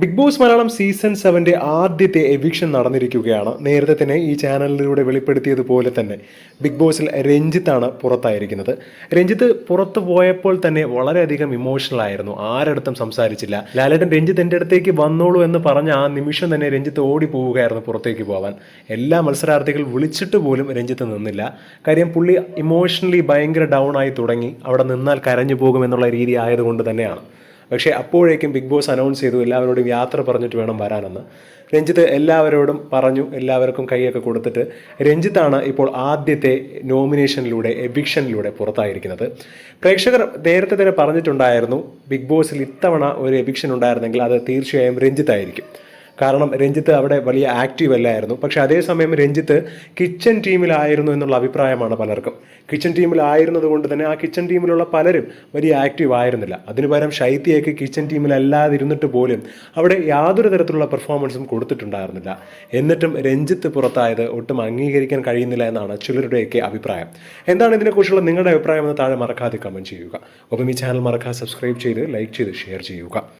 Big Boss Malayalam season സെവന്റെ ആദ്യത്തെ eviction നടന്നിരിക്കുകയാണ്. നേരത്തെ തന്നെ ഈ ചാനലിലൂടെ വെളിപ്പെടുത്തിയതുപോലെ തന്നെ ബിഗ് ബോസിൽ രഞ്ജിത്താണ് പുറത്തായിരിക്കുന്നത്. രഞ്ജിത്ത് പുറത്തു പോയപ്പോൾ തന്നെ വളരെയധികം ഇമോഷണൽ ആയിരുന്നു. ആരടുത്തും സംസാരിച്ചില്ല. ലാലേട്ടൻ രഞ്ജിത്ത് എന്റെ അടുത്തേക്ക് വന്നോളൂ എന്ന് പറഞ്ഞ ആ നിമിഷം തന്നെ രഞ്ജിത്ത് ഓടി പോവുകയായിരുന്നു പുറത്തേക്ക് പോകാൻ എല്ലാ മത്സരാർത്ഥികൾ വിളിച്ചിട്ട് പോലും രഞ്ജിത്ത് നിന്നില്ല. കാര്യം പുള്ളി ഇമോഷണലി ഭയങ്കര ഡൗൺ ആയി തുടങ്ങി. അവിടെ നിന്നാൽ കരഞ്ഞു പോകുമെന്നുള്ള രീതി ആയതുകൊണ്ട് തന്നെയാണ്. പക്ഷേ അപ്പോഴേക്കും ബിഗ് ബോസ് അനൗൺസ് ചെയ്തു എല്ലാവരോടും യാത്ര പറഞ്ഞിട്ട് വേണം വരാനെന്ന്. രഞ്ജിത്ത് എല്ലാവരോടും പറഞ്ഞു എല്ലാവർക്കും കൈയൊക്കെ കൊടുത്തിട്ട്. രഞ്ജിത്താണ് ഇപ്പോൾ ആദ്യത്തെ നോമിനേഷനിലൂടെ എവിക്ഷനിലൂടെ പുറത്തായിരിക്കുന്നത്. പ്രേക്ഷകർ നേരത്തെ തന്നെ പറഞ്ഞിട്ടുണ്ടായിരുന്നു ബിഗ് ബോസിൽ ഇത്തവണ ഒരു എവിക്ഷൻ ഉണ്ടായിരുന്നെങ്കിൽ അത് തീർച്ചയായും രഞ്ജിത്തായിരിക്കും. കാരണം രഞ്ജിത്ത് അവിടെ വലിയ ആക്റ്റീവ് അല്ലായിരുന്നു. പക്ഷേ അതേസമയം രഞ്ജിത്ത് കിച്ചൺ ടീമിലായിരുന്നു എന്നുള്ള അഭിപ്രായമാണ് പലർക്കും. കിച്ചൺ ടീമിലായിരുന്നത് കൊണ്ട് തന്നെ ആ കിച്ചൺ ടീമിലുള്ള പലരും വലിയ ആക്റ്റീവ് ആയിരുന്നില്ല. അതിനു പകരം ശൈത്യയൊക്കെ കിച്ചൺ ടീമിലല്ലാതിരുന്നിട്ട് പോലും അവിടെ യാതൊരു തരത്തിലുള്ള പെർഫോമൻസും കൊടുത്തിട്ടുണ്ടായിരുന്നില്ല. എന്നിട്ടും രഞ്ജിത്ത് പുറത്തായത് ഒട്ടും അംഗീകരിക്കാൻ കഴിയുന്നില്ല എന്നാണ് ചിലരുടെയൊക്കെ അഭിപ്രായം. എന്താണ് ഇതിനെക്കുറിച്ചുള്ള നിങ്ങളുടെ അഭിപ്രായം എന്ന് താഴെ മറക്കാതെ കമന്റ് ചെയ്യുക. ഒപ്പം ഈ ചാനൽ മറക്കാതെ സബ്സ്ക്രൈബ് ചെയ്ത് ലൈക്ക് ചെയ്ത് ഷെയർ ചെയ്യുക.